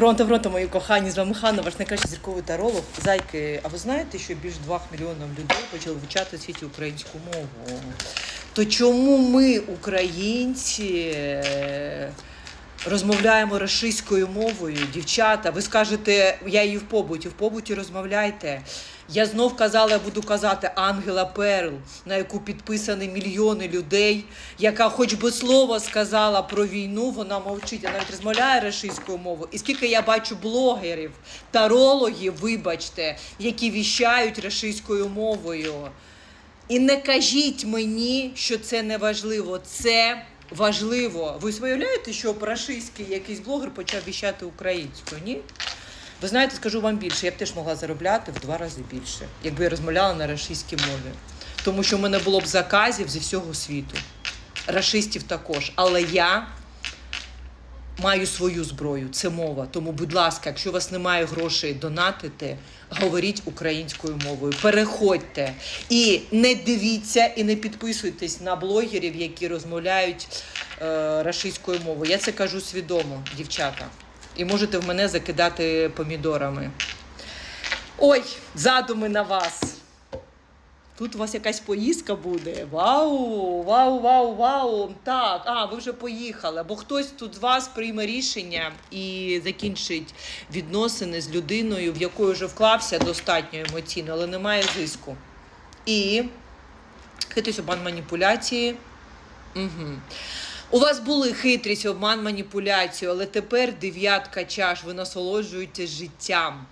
Фронта фронта, мої кохані, з вами Ханна, ваш найкращий зірковий таролог. Зайки, а ви знаєте, що більш 2 мільйонів людей почали вивчати світі українську мову? То чому ми, українці, розмовляємо російською мовою? Дівчата, ви скажете, я її в побуті, в побуті розмовляйте. Я знов казала, я буду казати Ангела Перл, на яку підписані мільйони людей, яка хоч би слово сказала про війну, вона мовчить, вона навіть розмовляє російською мовою. І скільки я бачу блогерів, тарологів, вибачте, які віщають російською мовою. І не кажіть мені, що це не важливо. Це важливо. Ви уявляєте, що російський якийсь блогер почав віщати українською? Ні? Ви знаєте, скажу вам більше, я б теж могла заробляти в два рази більше, якби я розмовляла на рашистській мові. Тому що в мене було б заказів зі всього світу. Рашистів також. Але я маю свою зброю, це мова. Тому, будь ласка, якщо у вас немає грошей донатити, говоріть українською мовою. Переходьте і не дивіться і не підписуйтесь на блогерів, які розмовляють е, рашистською мовою. Я це кажу свідомо, дівчата. І можете в мене закидати помідорами. Ой, задуми на вас. Тут у вас якась поїздка буде. Вау, вау, вау, вау. Так, а, ви вже поїхали. Бо хтось тут з вас прийме рішення і закінчить відносини з людиною, в якої вже вклався достатньо емоційно, але немає зиску. І хитрість обман маніпуляції. Угу. У вас були хитрість, обман, маніпуляцію, але тепер дев'ятка чаш, ви насолоджуєтесь життям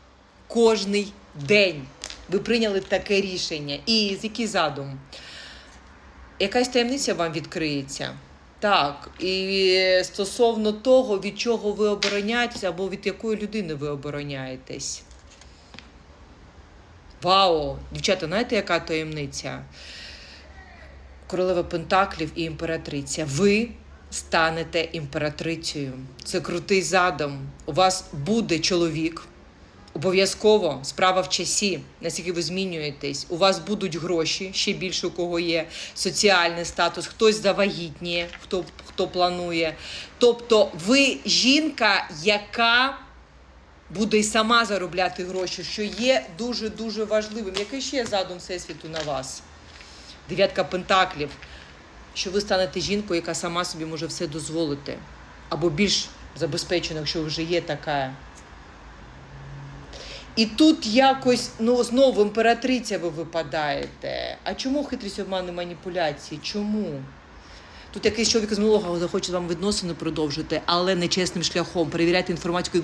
кожний день. Ви прийняли таке рішення. І з який задум? Якась таємниця вам відкриється. Так, і стосовно того, від чого ви обороняєтесь, або від якої людини ви обороняєтесь. Вау! Дівчата, знаєте, яка таємниця? Королева Пентаклів і імператриця. Ви станете імператрицею. Це крутий задум. У вас буде чоловік. Обов'язково справа в часі, наскільки ви змінюєтесь. У вас будуть гроші, ще більше у кого є соціальний статус, хтось завагітніє, хто, хто планує. Тобто, ви жінка, яка буде й сама заробляти гроші, що є дуже дуже важливим. Який ще задум всесвіту на вас? Дев'ятка пентаклів, що ви станете жінкою, яка сама собі може все дозволити, або більш забезпечена, якщо вже є така. І тут якось ну знову імператриця ви випадаєте. А чому хитрість обмани маніпуляції? Чому? Тут якийсь чоловік з минулого захоче вам відносини продовжити, але нечесним шляхом перевіряйте інформацію.